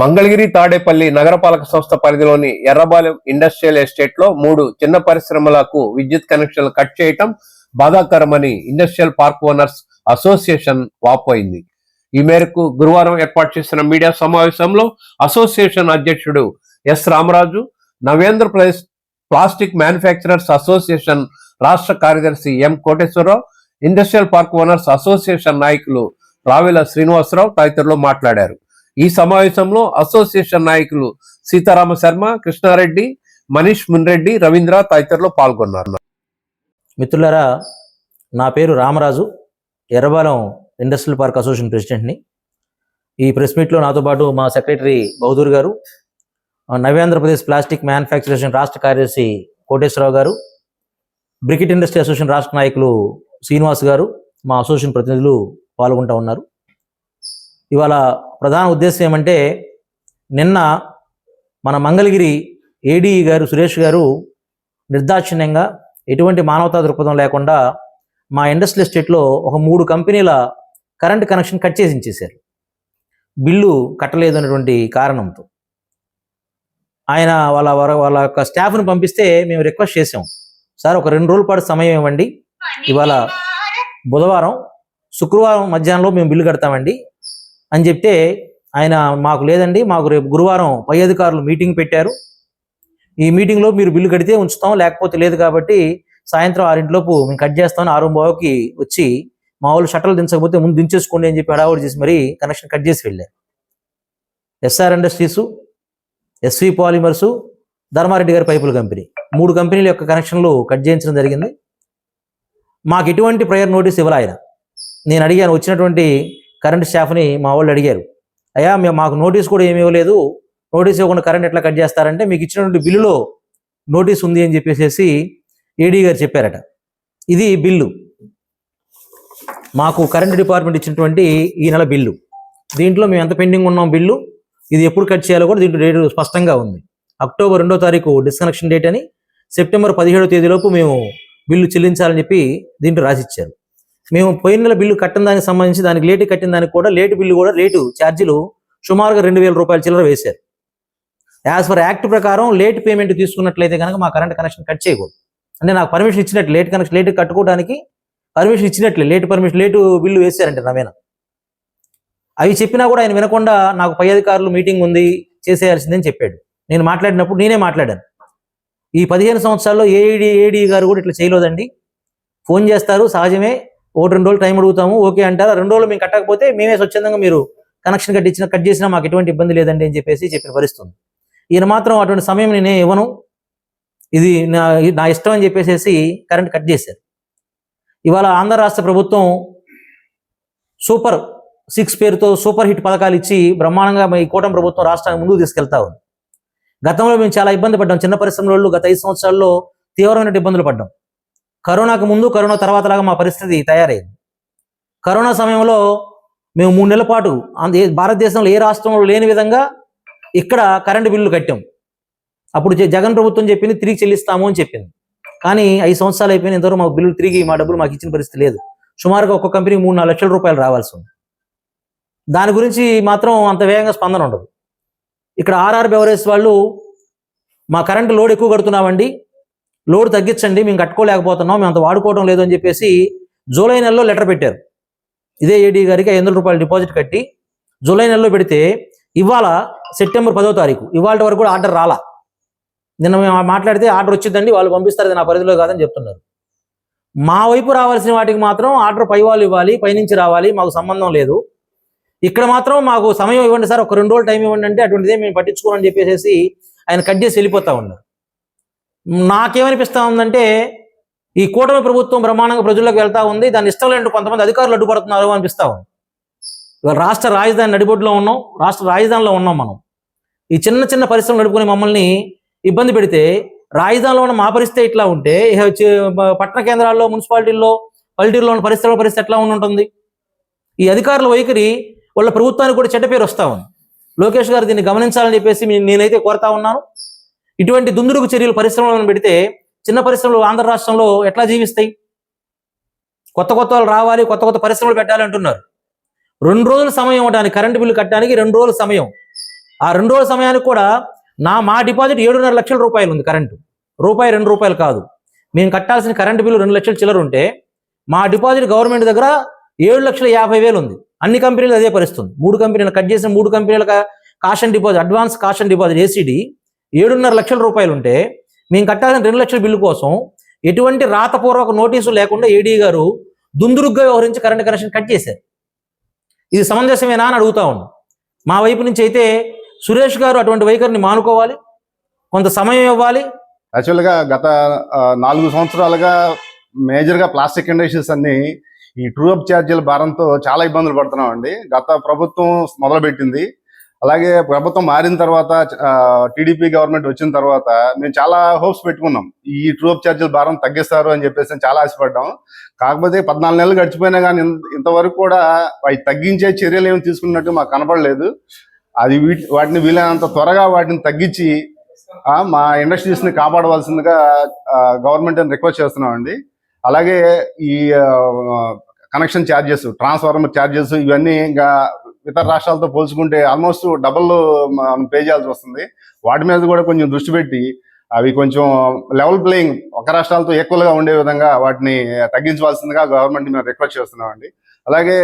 మంగళగిరి తాడేపల్లి నగరపాలక సంస్థ పరిధిలోని ఎర్రబాలెం ఇండస్ట్రియల్ ఎస్టేట్లో మూడు చిన్న పరిశ్రమలకు విద్యుత్ కనెక్షన్లు కట్ చేయటం బాధాకరమని ఇండస్ట్రియల్ పార్క్ ఓనర్స్ అసోసియేషన్ వాపోయింది. ఈ మేరకు గురువారం ఏర్పాటు చేసిన మీడియా సమావేశంలో అసోసియేషన్ అధ్యక్షుడు ఎస్ రామరాజు నవేంద్రప్రదేశ్ ప్లాస్టిక్ మ్యానుఫ్యాక్చరర్స్ అసోసియేషన్ రాష్ట్ర కార్యదర్శి M Koteswararao industrial park owners association నాయకులు రావెల శ్రీనివాసరావు తదితరులు మాట్లాడారు. ఈ సమావేశంలో అసోసియేషన్ నాయకులు సీతారామ శర్మ కృష్ణారెడ్డి మనీష్ మున్రెడ్డి రవీంద్ర తదితరులు పాల్గొన్నారు. మిత్రులారా నా పేరు Ramaraju Errabalem industrial park association ప్రెసిడెంట్ని. ఈ ప్రెస్ మీట్లో నాతో పాటు మా సెక్రటరీ బహదూర్ గారు నవ్యాంధ్రప్రదేశ్ ప్లాస్టిక్ మ్యానుఫ్యాక్చరేషన్ రాష్ట్ర కార్యదర్శి కోటేశ్వరరావు గారు బ్రికెట్ ఇండస్ట్రీ అసోసియేషన్ రాష్ట్ర నాయకులు శ్రీనివాస్ గారు మా అసోసియేషన్ ప్రతినిధులు పాల్గొంటూ ఉన్నారు. ఇవాళ ప్రధాన ఉద్దేశం ఏమంటే నిన్న మన మంగళగిరి ఏడీ గారు సురేష్ గారు నిర్దాక్షిణ్యంగా ఎటువంటి మానవతా దృక్పథం లేకుండా మా ఇండస్ట్రియల్ ఎస్టేట్లో ఒక మూడు కంపెనీల కరెంట్ కనెక్షన్ కట్ చేసి ఇచ్చేశారు. బిల్లు కట్టలేదు అనేటువంటి కారణంతో. ఆయన వాళ్ళ వాళ్ళ- వాళ్ళ యొక్క స్టాఫ్ని పంపిస్తే మేము రిక్వెస్ట్ చేసాం సార్ ఒక రెండు రోజుల పాటు సమయం ఇవ్వండి. ఇవాళ బుధవారం శుక్రవారం మధ్యాహ్నంలో మేము బిల్లు కడతామండి. అని చెప్తే ఆయన మాకు లేదండి మాకు రేపు గురువారం పై అధికారులు మీటింగ్ పెట్టారు. ఈ మీటింగ్లో మీరు బిల్లు కడితే ఉంచుతాం లేకపోతే లేదు కాబట్టి సాయంత్రం ఆరింటిలోపు మేము కట్ చేస్తామని ఆరు బావుకి వచ్చి మా వాళ్ళు షట్టలు దించకపోతే ముందు దించేసుకోండి అని చెప్పి హడావుడి చేసి మరి కనెక్షన్ కట్ చేసి వెళ్ళారు. SR industries SV polymers Dharmareddy గారి పైపుల కంపెనీ మూడు కంపెనీల యొక్క కనెక్షన్లు కట్ చేయించడం జరిగింది. మాకు ఎటువంటి ప్రయర్ నోటీస్ ఇవ్వాలి ఆయన. నేను అడిగాను వచ్చినటువంటి కరెంట్ స్టాఫ్ని మా వాళ్ళు అడిగారు. అయ్యా మేము మాకు నోటీస్ కూడా ఏమి ఇవ్వలేదు. నోటీస్ ఇవ్వకుండా కరెంట్ ఎట్లా కట్ చేస్తారంటే మీకు ఇచ్చినటువంటి బిల్లులో నోటీస్ ఉంది అని చెప్పేసి ఏడీ గారు చెప్పారట. ఇది బిల్లు. మాకు కరెంట్ డిపార్ట్మెంట్ ఇచ్చినటువంటి ఈ నెల బిల్లు. దీంట్లో మేము ఎంత పెండింగ్ ఉన్నాం బిల్లు? ఇది ఎప్పుడు కట్ చేయాలో కూడా దీంట్లో డేట్ స్పష్టంగా ఉంది. అక్టోబర్ రెండో తారీఖు డిస్కనెక్షన్ డేట్ అని సెప్టెంబర్ పదిహేడో తేదీలోపు మేము బిల్లు చెల్లించాలని చెప్పి దీంట్లో రాసిచ్చారు. మేము పోయిన నెల బిల్లు కట్టిన దానికి సంబంధించి దానికి లేటు కట్టిన దానికి కూడా లేటు బిల్లు కూడా రేటు ఛార్జీలు సుమారుగా రెండు వేల రూపాయల చిల్లర వేశారు. యాజ్ ఫర్ యాక్ట్ ప్రకారం లేట్ పేమెంట్ తీసుకున్నట్లయితే కనుక మా కరెంట్ కనెక్షన్ కట్ చేయకూడదు. అంటే నాకు పర్మిషన్ ఇచ్చినట్లు లేట్ కనెక్షన్ లేట్ కట్టుకోవడానికి పర్మిషన్ ఇచ్చినట్లే లేట్ పర్మిషన్ లేటు బిల్లు వేశారంటే నవేనా అవి చెప్పినా కూడా ఆయన వినకుండా నాకు పై అధికారులు మీటింగ్ ఉంది చేసేయాల్సిందని చెప్పాడు. నేను మాట్లాడినప్పుడు నేనే మాట్లాడాను. ఈ పదిహేను సంవత్సరాల్లో ఏఈడి ఏడి గారు కూడా ఇట్లా చేయలేదండి. ఫోన్ చేస్తారు సహజమే. ఒకటి రెండు రోజులు టైం అడుగుతాము ఓకే అంటారు. రెండు రోజులు మేము కట్టకపోతే మేమే స్వచ్ఛందంగా మీరు కనెక్షన్ కట్టించిన కట్ చేసినా మాకు ఎటువంటి ఇబ్బంది లేదండి అని చెప్పేసి చెప్పిన పరిస్థితుంది. ఈయన మాత్రం అటువంటి సమయం నేనే ఇవ్వను. ఇది నా నా ఇష్టం అని చెప్పేసి కరెంట్ కట్ చేశారు. ఇవాళ ఆంధ్ర రాష్ట్ర ప్రభుత్వం సూపర్ సిక్స్ పేరుతో సూపర్ హిట్ పథకాలు ఇచ్చి బ్రహ్మాండంగా ఈ కూటమి ప్రభుత్వం రాష్ట్రాన్ని ముందుకు తీసుకెళ్తా ఉంది. గతంలో మేము చాలా ఇబ్బంది పడ్డాం. చిన్న పరిశ్రమలలో గత ఐదు సంవత్సరాల్లో తీవ్రమైన ఇబ్బందులు పడ్డాం. కరోనాకు ముందు కరోనా తర్వాత లాగా మా పరిస్థితి తయారైంది. కరోనా సమయంలో మేము మూడు నెలల పాటు భారతదేశంలో ఏ రాష్ట్రంలో లేని విధంగా ఇక్కడ కరెంటు బిల్లు కట్టాం. అప్పుడు జగన్ ప్రభుత్వం చెప్పింది తిరిగి చెల్లిస్తాము అని చెప్పింది. కానీ ఐదు సంవత్సరాలు అయిపోయిన ఇంతవరకు మాకు బిల్లులు తిరిగి మా డబ్బులు మాకు ఇచ్చిన పరిస్థితి లేదు. సుమారుగా ఒక్కొక్క కంపెనీ మూడు నాలుగు లక్షల రూపాయలు రావాల్సి ఉంది. దాని గురించి మాత్రం అంత వేగంగా స్పందన ఉండదు. ఇక్కడ ఆర్ఆర్ బెవరేజ్ వాళ్ళు మా కరెంటు లోడ్ ఎక్కువ కడుతున్నామండి లోడ్ తగ్గించండి మేము కట్టుకోలేకపోతున్నాం మేము అంత వాడుకోవడం లేదు అని చెప్పేసి జూలై నెలలో లెటర్ పెట్టారు. ఇదే ఏడీ గారికి ఐదు వందల రూపాయలు డిపాజిట్ కట్టి జూలై నెలలో పెడితే ఇవాళ సెప్టెంబర్ పదో తారీఖు ఇవాళ వరకు కూడా ఆర్డర్ రాలా. నిన్న మేము మాట్లాడితే ఆర్డర్ వచ్చిందండి వాళ్ళు పంపిస్తారు నా పరిధిలో కాదని చెప్తున్నారు. మా వైపు రావాల్సిన వాటికి మాత్రం ఆర్డర్ పై వాళ్ళు ఇవ్వాలి పైనుంచి రావాలి మాకు సంబంధం లేదు. ఇక్కడ మాత్రం మాకు సమయం ఇవ్వండి సార్ ఒక రెండు రోజులు టైం ఇవ్వండి అంటే అటువంటిదే మేము పట్టించుకోమని చెప్పేసి ఆయన కట్ చేసి వెళ్ళిపోతా ఉన్నారు. నాకేమనిపిస్తూ ఉందంటే ఈ కూటమి ప్రభుత్వం బ్రహ్మాండంగా ప్రజల్లోకి వెళ్తా ఉంది. దాన్ని ఇష్టం లేని కొంతమంది అధికారులు అడ్డుపడుతున్నారు అనిపిస్తా ఉంది. ఇవాళ రాష్ట్ర రాజధాని నడిబొడ్డులో ఉన్నాం. రాష్ట్ర రాజధానిలో ఉన్నాం మనం. ఈ చిన్న చిన్న పరిశ్రమలు నడుపుకుని మమ్మల్ని ఇబ్బంది పెడితే రాజధానిలో ఉన్న మా పరిస్థితి ఇట్లా ఉంటే పట్టణ కేంద్రాల్లో మున్సిపాలిటీల్లో పల్లెటూరులో ఉన్న పరిశ్రమల పరిస్థితి ఎట్లా ఉంటుంది ఈ అధికారుల వైఖరి వాళ్ళ ప్రభుత్వానికి కూడా చెడ్డ పేరు వస్తా ఉంది. లోకేష్ గారు దీన్ని గమనించాలని చెప్పేసి నేనైతే కోరుతా ఉన్నాను. ఇటువంటి దుందుడుకు చర్యలు పరిశ్రమలను పెడితే చిన్న పరిశ్రమలు ఆంధ్ర రాష్ట్రంలో ఎట్లా జీవిస్తాయి? కొత్త కొత్త వాళ్ళు రావాలి కొత్త కొత్త పరిశ్రమలు పెట్టాలంటున్నారు రెండు రోజుల సమయం ఇవ్వడానికి కరెంటు బిల్లు కట్టడానికి రెండు రోజుల సమయం. ఆ రెండు రోజుల సమయానికి కూడా నా మా డిపాజిట్ ఏడున్నర లక్షల రూపాయలు ఉంది కరెంటు. రూపాయి రెండు రూపాయలు కాదు. మేము కట్టాల్సిన కరెంటు బిల్లు రెండు లక్షల చిల్లర ఉంటే మా డిపాజిట్ గవర్నమెంట్ దగ్గర ఏడు లక్షల యాభై వేలు ఉంది. అన్ని కంపెనీలు అదే పరిస్థితుంది మూడు కంపెనీలు కట్ చేసిన మూడు కంపెనీల caution deposit advance caution deposit ACD ఏడున్నర లక్షల రూపాయలు ఉంటే మేము కట్టాల్సిన రెండు లక్షల బిల్లు కోసం ఎటువంటి రాతపూర్వక నోటీసు లేకుండా ఏడీ గారు దుందురుగ్గా వ్యవహరించి కరెంట్ కనెక్షన్ కట్ చేశారు. ఇది సమంజసమేనా అని అడుగుతా ఉన్నాం. మా వైపు నుంచి అయితే సురేష్ గారు అటువంటి వైఖరిని మానుకోవాలి కొంత సమయం ఇవ్వాలి. యాక్చువల్గా గత నాలుగు సంవత్సరాలుగా మేజర్గా ప్లాస్టిక్ ఇండస్ట్రీస్ అన్ని ఈ ట్రూ అప్ ఛార్జీల భారంతో చాలా ఇబ్బందులు పడుతున్నామండి. గత ప్రభుత్వం మొదలుపెట్టింది. అలాగే ప్రభుత్వం మారిన తర్వాత టీడీపీ గవర్నమెంట్ వచ్చిన తర్వాత మేము చాలా హోప్స్ పెట్టుకున్నాం. ఈ ట్రూప్ ఛార్జీల భారం తగ్గిస్తారు అని చెప్పేసి చాలా ఆశపడ్డాం. కాకపోతే పద్నాలుగు నెలలు గడిచిపోయినా కానీ ఇంతవరకు కూడా అవి తగ్గించే చర్యలు ఏమి తీసుకున్నట్టు మాకు కనపడలేదు. అది వీటి వాటిని వీలైనంత త్వరగా వాటిని తగ్గించి ఆ, మా ఇండస్ట్రీస్ని కాపాడవలసిందిగా గవర్నమెంట్ రిక్వెస్ట్ చేస్తున్నామండి. అలాగే ఈ కనెక్షన్ ఛార్జెస్ ట్రాన్స్ఫార్మర్ ఛార్జెస్ ఇవన్నీ ఇంకా ఇతర రాష్ట్రాలతో పోల్చుకుంటే ఆల్మోస్ట్ డబుల్ మనం పే చేయాల్సి వస్తుంది. వాటి మీద కూడా కొంచెం దృష్టి పెట్టి అవి కొంచెం లెవెల్ ప్లేయింగ్ ఒక రాష్ట్రాలతో ఎక్కువగా ఉండే విధంగా వాటిని తగ్గించవలసిందిగా గవర్నమెంట్ మేము రిక్వెస్ట్ చేస్తున్నామండి. అలాగే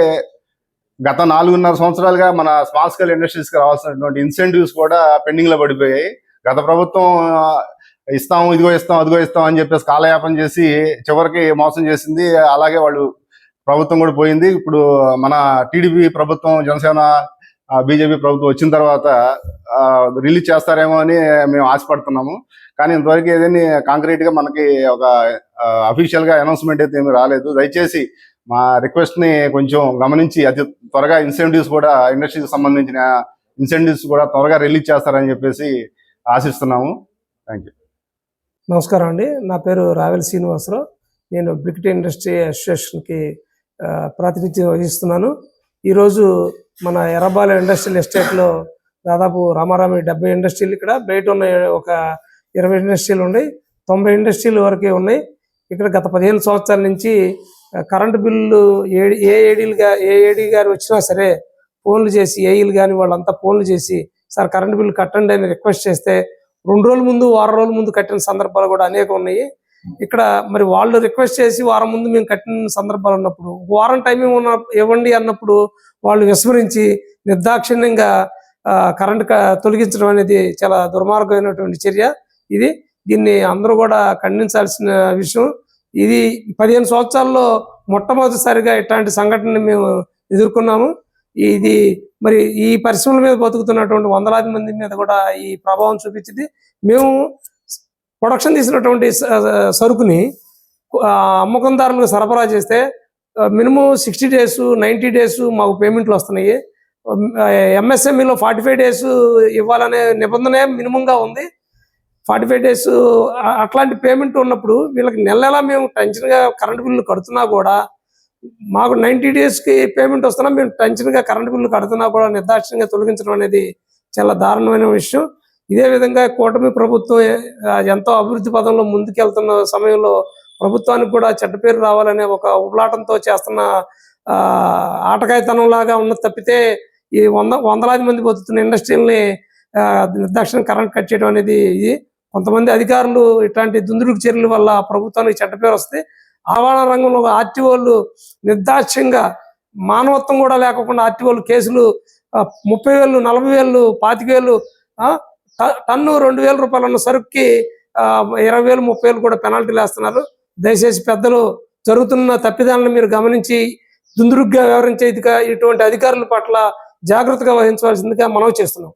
గత నాలుగున్నర సంవత్సరాలుగా మన స్మాల్ స్కేల్ ఇండస్ట్రీస్కి రావాల్సినటువంటి ఇన్సెంటివ్స్ కూడా పెండింగ్లో పడిపోయాయి. గత ప్రభుత్వం ఇస్తాం ఇదిగో ఇస్తాం అదిగో ఇస్తాం అని చెప్పేసి కాలయాపన చేసి చివరికి మోసం చేసింది. అలాగే వాళ్ళు ప్రభుత్వం కూడా పోయింది. ఇప్పుడు మన టీడీపీ ప్రభుత్వం జనసేన బీజేపీ ప్రభుత్వం వచ్చిన తర్వాత రిలీజ్ చేస్తారేమో అని మేము ఆశపడుతున్నాము. కానీ ఇంతవరకు ఏదైనా కాంక్రీట్గా మనకి ఒక అఫీషియల్గా అనౌన్స్మెంట్ అయితే ఏమీ రాలేదు. దయచేసి మా రిక్వెస్ట్ని కొంచెం గమనించి అతి త్వరగా ఇన్సెంటివ్స్ కూడా ఇండస్ట్రీకి సంబంధించిన ఇన్సెంటివ్స్ కూడా త్వరగా రిలీజ్ చేస్తారని చెప్పేసి ఆశిస్తున్నాము. థ్యాంక్ యూ నమస్కారం అండి. నా పేరు రావెల్ శ్రీనివాసరావు. నేను బ్రికెట్ ఇండస్ట్రీ అసోసియేషన్కి ప్రాతినిధ్యం వహిస్తున్నాను. ఈరోజు మన ఎర్రబాల ఇండస్ట్రియల్ ఎస్టేట్లో దాదాపు రామారామి డెబ్బై ఇండస్ట్రీలు ఇక్కడ బయట ఉన్న ఒక ఇరవై ఇండస్ట్రీలు ఉన్నాయి తొంభై ఇండస్ట్రీలు వరకే ఉన్నాయి. ఇక్కడ గత పదిహేను సంవత్సరాల నుంచి కరెంటు బిల్లు ఏ ఏ ఏడీలుగా ఏ ఏడీ గారు వచ్చినా సరే ఫోన్లు చేసి ఏఈలు కానీ వాళ్ళంతా ఫోన్లు చేసి సార్ కరెంటు బిల్లు కట్టండి అని రిక్వెస్ట్ చేస్తే రెండు రోజుల ముందు వారం రోజుల ముందు కట్టిన సందర్భాలు కూడా అనేక ఉన్నాయి. ఇక్కడ మరి వాళ్ళు రిక్వెస్ట్ చేసి వారం ముందు మేము కట్టిన సందర్భాలు ఉన్నప్పుడు వారం టైం ఉన్న ఇవ్వండి అన్నప్పుడు వాళ్ళు విస్మరించి నిర్దాక్షిణ్యంగా కరెంట్ తొలగించడం అనేది చాలా దుర్మార్గమైనటువంటి చర్య. ఇది దీన్ని అందరూ కూడా ఖండించాల్సిన విషయం. ఇది పదిహేను సంవత్సరాల్లో మొట్టమొదటిసారిగా ఇట్లాంటి సంఘటనని మేము ఎదుర్కొన్నాము. ఇది మరి ఈ పరిశ్రమల మీద బతుకుతున్నటువంటి వందలాది మంది మీద కూడా ఈ ప్రభావం చూపించింది. మేము ప్రొడక్షన్ తీసినటువంటి సరుకుని అమ్మకందారులకు సరఫరా చేస్తే minimum sixty days ninety days మాకు పేమెంట్లు వస్తున్నాయి. ఎంఎస్ఎంఈలో ఫార్టీ ఫైవ్ డేస్ ఇవ్వాలనే నిబంధన మినిమంగా ఉంది. ఫార్టీ ఫైవ్ డేస్ అట్లాంటి పేమెంట్ ఉన్నప్పుడు వీళ్ళకి నెల నెలా మేము టెన్షన్గా కరెంటు బిల్లు కడుతున్నా కూడా మాకు నైంటీ డేస్కి పేమెంట్ వస్తున్నా మేము టెన్షన్గా కరెంటు బిల్లు కడుతున్నా కూడా నిర్దాక్షిణ్యంగా తొలగించడం అనేది చాలా దారుణమైన విషయం. ఇదే విధంగా కూటమి ప్రభుత్వం ఎంతో అభివృద్ధి పదంలో ముందుకెళ్తున్న సమయంలో ప్రభుత్వానికి కూడా చెడ్డ పేరు రావాలనే ఒక ఉబలాటంతో చేస్తున్న ఆ, ఆటకాయతనం లాగా ఉన్న తప్పితే ఈ వంద వందలాది మంది బతుకుతున్న ఇండస్ట్రీలని నిర్దాక్షిణ కరెంట్ కట్ చేయడం అనేది ఇది. కొంతమంది అధికారులు ఇట్లాంటి దుందుడుకు చర్యల వల్ల ప్రభుత్వానికి చెడ్డ పేరు వస్తే ఆవాణ రంగంలో ఆర్టీఓలు నిర్దాక్ష్యంగా మానవత్వం కూడా లేకుండా ఆర్టీఓలు కేసులు ముప్పై వేలు నలభై వేలు పాతిక వేలు ఆ, టన్ను రెండు వేల రూపాయలు ఉన్న సరుకుకి ఆ, ఇరవై వేలు ముప్పై వేలు కూడా పెనాల్టీలు వేస్తున్నారు. దయచేసి పెద్దలు జరుగుతున్న తప్పిదాలను మీరు గమనించి దుందురుగ్గా వ్యవహరించే ఇటువంటి అధికారుల పట్ల జాగ్రత్తగా వహించవలసిందిగా మనవి చేస్తున్నాం.